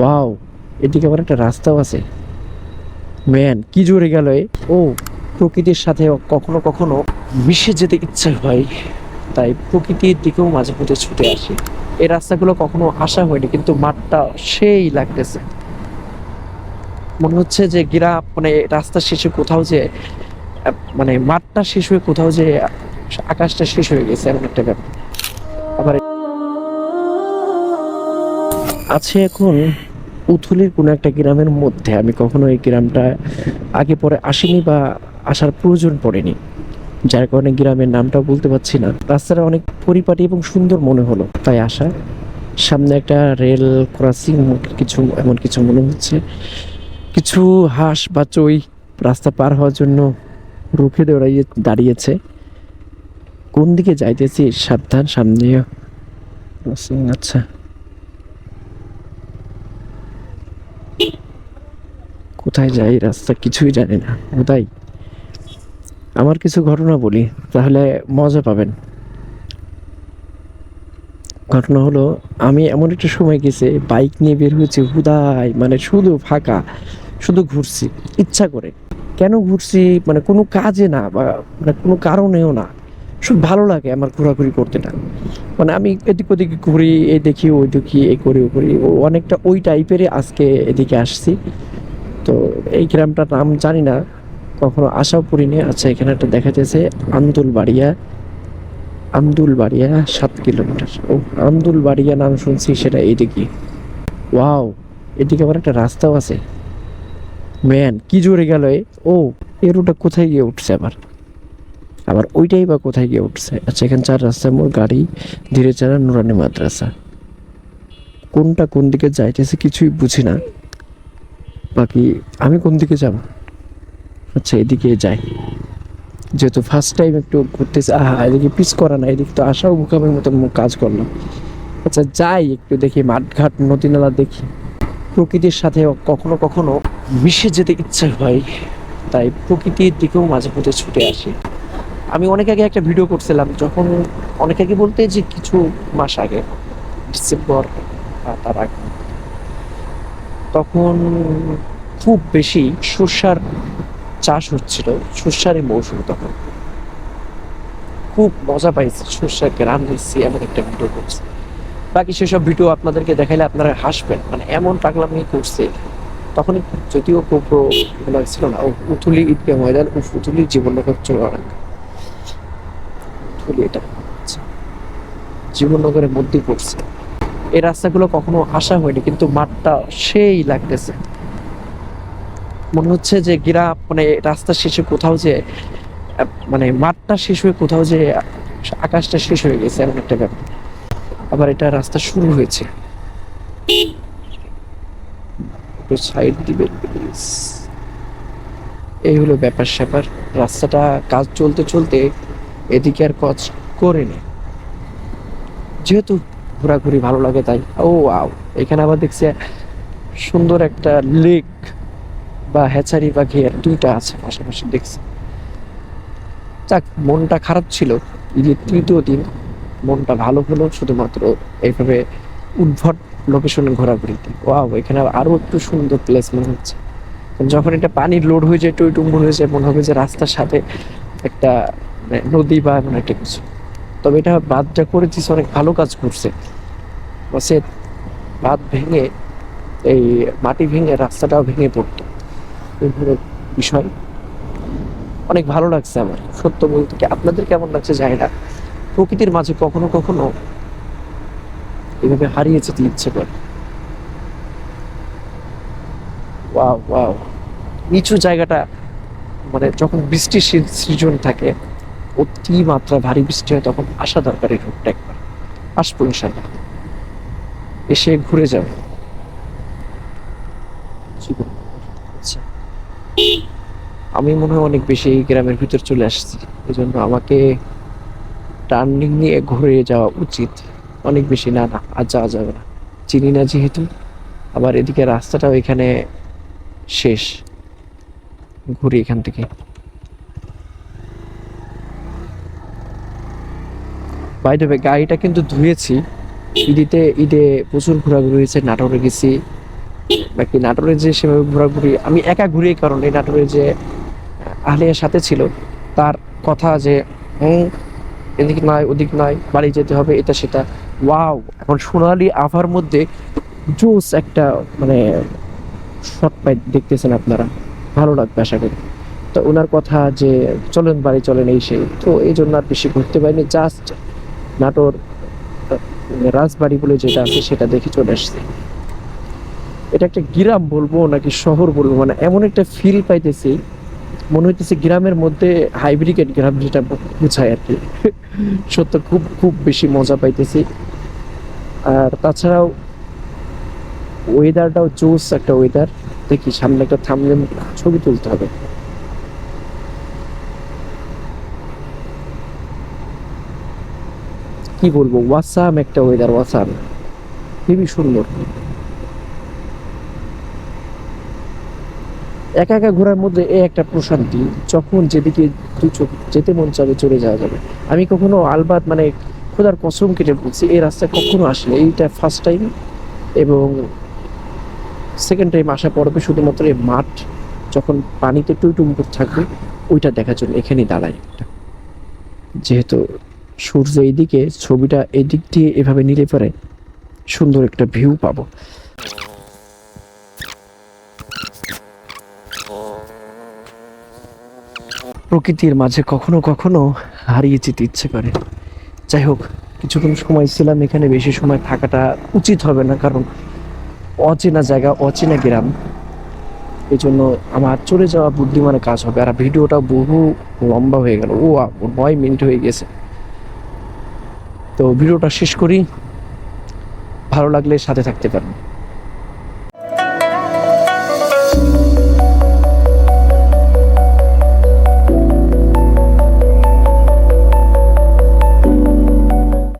Wow এদিকে আবার একটা রাস্তাও আছে। ম্যান কি জোরে গেল ও, প্রকৃতির সাথে কখনো কখনো মিশে যেতে ইচ্ছা হয়, তাই প্রকৃতির দিকেও মাঝে মধ্যে ছুটে আসি। এই রাস্তাগুলো কখনো আসা হয়নি, কিন্তু মাঠটা সেই লাগতেছে। মনে হচ্ছে যে গ্রাম মানে রাস্তা শেষে কোথাও যে মানে মাঠটা শেষ হয়ে কোথাও যে আকাশটা শেষ হয়ে গেছে, এমন একটা ব্যাপার। আবার আছে এখন উথুলির কোনো একটা গ্রামের মধ্যে আমি কখনো এই গ্রামটা আগে পরে আসিনি বা আসার প্রয়োজন পড়েনি। যার কারণে গ্রামের নামটাও বলতে পারছি না। রাস্তাটা অনেক পরিপাটি এবং সুন্দর মনে হলো। তাই আসা। সামনে একটা রেল ক্রসিং কিছু, এমন কিছু মনে হচ্ছে। কিছু হাঁস বা চই রাস্তা পার হওয়ার জন্য রুখে দৌড়াইয়ে দাঁড়িয়েছে। কোন দিকে যাইতেছি? সাবধান, সামনে। আচ্ছা। কোথায় যাই, রাস্তা কিছুই জানি না। কোথায় আমার কিছু ঘটনা বলি, তাহলে মজা পাবেন। ঘটনা হলো, আমি এমন একটা সময় গেছে, বাইক নিয়ে বের হয়েছি, হুদাই মানে শুধু ফাঁকা, শুধু ঘুরছি, ইচ্ছা করে। কেন ঘুরছি? মানে কোনো কাজে না, বা মানে কোনো কারণেও না। শুধু ভালো লাগে আমার ঘোরাঘুরি করতে না। মানে আমি এদিক ওদিক ঘুরি এই দেখি, ওই দেখি এই করি, ও করি অনেকটা ওই টাইপেরই আজকে এদিকে আসছি। তো এই গ্রামটার নাম জানি না, কখনো আশাও করিনি। আচ্ছা এখানে একটা দেখা যাচ্ছে আন্দুল বাড়িয়া বাড়িয়া সাত কিলোমিটার। ও আমদুল বাড়িয়া নাম শুনছি, সেটা এইদিকে। ওয়াও, এদিকে আবার একটা রাস্তাও আছে। ম্যান, কি জোরে গেল এ। ও এর ওটা কোথায় গিয়ে উঠছে আবার? আবার ওইটাই বা কোথায় গিয়ে উঠছে? আচ্ছা এখানে চার রাস্তায় মোর গাড়ি ধীরে চালা নুরানি মাদ্রাসা। কোনটা কোন দিকে যাইতেছে কিছুই বুঝি না। বাকি আমি কোন দিকে যাব? আচ্ছা এদিকে যাই। যেহেতু ফার্স্ট টাইম একটু ঘুরতেছে, আহা, এদিকে পিস করা না, এদিকে তো আসাও মুখামের মতো মু- কাজ করলাম আচ্ছা যাই, একটু দেখি মাঠঘাট নদী নালা দেখি। প্রকৃতির সাথে কখনো কখনো মিশে যেতে ইচ্ছা হয়, তাই প্রকৃতির দিকেও মাঝে মধ্যে ছুটে আসি। আমি অনেক আগে একটা ভিডিও করছিলাম, যখন অনেক আগে বলতে যে কিছু মাস আগে, ডিসেম্বর তার আগে। তখন খুব বেশি সর্ষার চাষ হচ্ছিল, সর্ষারই মৌসুম তখন। খুব মজা পাইছি, সর্ষার গ্রাম দিচ্ছি এমন একটা ভিডিও করছি। বাকি সেসব ভিডিও আপনাদেরকে দেখাইলে আপনারা হাসবেন মানে এমন পাগলামি করছে। তখন যদিও গোপ্রো এগুলো ছিল না উথুলি ঈদগাহ ময়দান ও উথুলির জীবননগর চৌরাঙ্গ উথুলি এটা আচ্ছা। জীবননগরের মধ্যেই পড়ছে। এই রাস্তাগুলো কখনো আসা হয়নি, কিন্তু মাঠটা সেই লাগতেছে। মনে হচ্ছে যে গ্রাম মানে রাস্তা শেষে কোথাও যে মানে মাঠটা শেষ হয়ে কোথাও যে আকাশটা শেষ হয়ে গেছে, এমন একটা ব্যাপার। আবার এটা রাস্তা শুরু হয়েছে। সাইড দিবেন প্লিজ এই হলো ব্যাপার স্যাপার। রাস্তাটা কাজ চলতে চলতে এদিকে আর কাজ করেনি। যেহেতু ঘোরাঘুরি ভালো লাগে তাই। ও আও এখানে আবার দেখছি সুন্দর একটা লেক বা হ্যাচারি বা ঘের দুইটা আছে পাশাপাশি দেখছি। যাক, মনটা খারাপ ছিল। ঈদের তৃতীয় দিন, মনটা ভালো হলো শুধুমাত্র এইভাবে উদ্ভট লোকেশনে ঘোরাঘুরিতে। ওয়াও এখানে আরও একটু সুন্দর প্লেস মনে হচ্ছে। যখন এটা পানির লোড হয়ে যায় টই টুম্বুর হয়ে যায়, মনে হবে যে রাস্তার সাথে একটা মানে নদী বা এমন একটা কিছু। তবে এটা বাঁধটা করে দিচ্ছে অনেক ভালো কাজ করছে। সে বাঁধ ভেঙে, এই মাটি ভেঙে, রাস্তাটাও ভেঙে পড়তো। এই হলো বিষয় অনেক ভালো লাগছে আমার, সত্য বলতে কি? আপনাদের কেমন লাগছে জানি না। প্রকৃতির মাঝে কখনো কখনো এভাবে হারিয়ে যেতে ইচ্ছে করে। নিচু জায়গাটা মানে যখন বৃষ্টির সৃজন থাকে অতি মাত্রা ভারী বৃষ্টি হয়, তখন আসা দরকার এই রোডটা একবার। আসব ইনশাল্লাহ এসে ঘুরে যাবে আমি মনে হয় অনেক বেশি এই গ্রামের ভিতর চলে আসছি। এই জন্য আমাকে টার্নিং নিয়ে ঘুরে যাওয়া উচিত। অনেক বেশি না না, আর যাওয়া যাবে না। চিনি না যেহেতু, আবার এদিকে রাস্তাটাও এখানে শেষ। ঘুরি এখান থেকে। বাই দেবে গাড়িটা কিন্তু ধুয়েছি। ঈদিতে, ঈদে প্রচুর ঘোরাঘুরি হয়েছে, নাটোরে গেছি। বাকি নাটোরে যে সেভাবে ঘোরাঘুরি, আমি একা ঘুরি এই কারণে নাটোরে যে আহলিয়ার সাথে ছিল, তার কথা যে, হুম, এদিক নয়, ওদিক নয়, বাড়ি যেতে হবে, এটা, সেটা। ওয়াও এখন সোনালি আভার মধ্যে জোস একটা মানে শর্ট পাই, দেখতেছেন আপনারা। ভালো লাগবে আশা করি। তো ওনার কথা যে, চলেন, বাড়ি চলেন, এই সেই। তো এই জন্য আর বেশি ঘুরতে পারিনি জাস্ট নাটোর রাজবাড়ি বলে যেটা আছে সেটা দেখে চলে আসছে। এটা একটা গ্রাম বলব নাকি শহর বলব? মানে এমন একটা ফিল পাইতেছি, মনে হইতেছে গ্রামের মধ্যে হাইব্রিকেট গ্রাম যেটা বুঝায় আর কি। সত্য খুব খুব বেশি মজা পাইতেছি। আর তাছাড়াও ওয়েদারটাও জোস একটা ওয়েদার দেখি সামনে একটা থামলে ছবি তুলতে হবে। কি বলব, ওয়াসাম একটা ওয়েদার ওয়াসাম। খুবই সুন্দর। একা একা ঘোরার মধ্যে এ একটা প্রশান্তি, যখন যেদিকে যেতে মন চাবে চলে যাওয়া যাবে। আমি কখনো আলবাদ মানে খোদার কসম কেটে বলছি, এই রাস্তায় কখনো আসলে এইটা ফার্স্ট টাইম এবং সেকেন্ড টাইম আসা পড়বে শুধুমাত্র এই মাঠ, যখন পানিতে টুইটুম্বুর থাকবে, ওইটা দেখার জন্য এখানেই দাঁড়ায় একটা। যেহেতু সূর্য এইদিকে, ছবিটা এদিক দিয়ে এভাবে নিলে পরে সুন্দর একটা ভিউ পাবো। প্রকৃতির মাঝে কখনো কখনো হারিয়ে যেতে ইচ্ছে করে। যাই হোক, কিছুক্ষণ সময় ছিলাম এখানে, বেশি সময় থাকাটা উচিত হবে না, কারণ অচেনা জায়গা, অচেনা গ্রাম। এই জন্য আমার চলে যাওয়া বুদ্ধিমানের কাজ হবে। আর ভিডিওটা বহু লম্বা হয়ে গেল। ও নয় মিনিট হয়ে গেছে। তো ভিডিওটা শেষ করি। ভালো লাগলে সাথে থাকতে পারেন।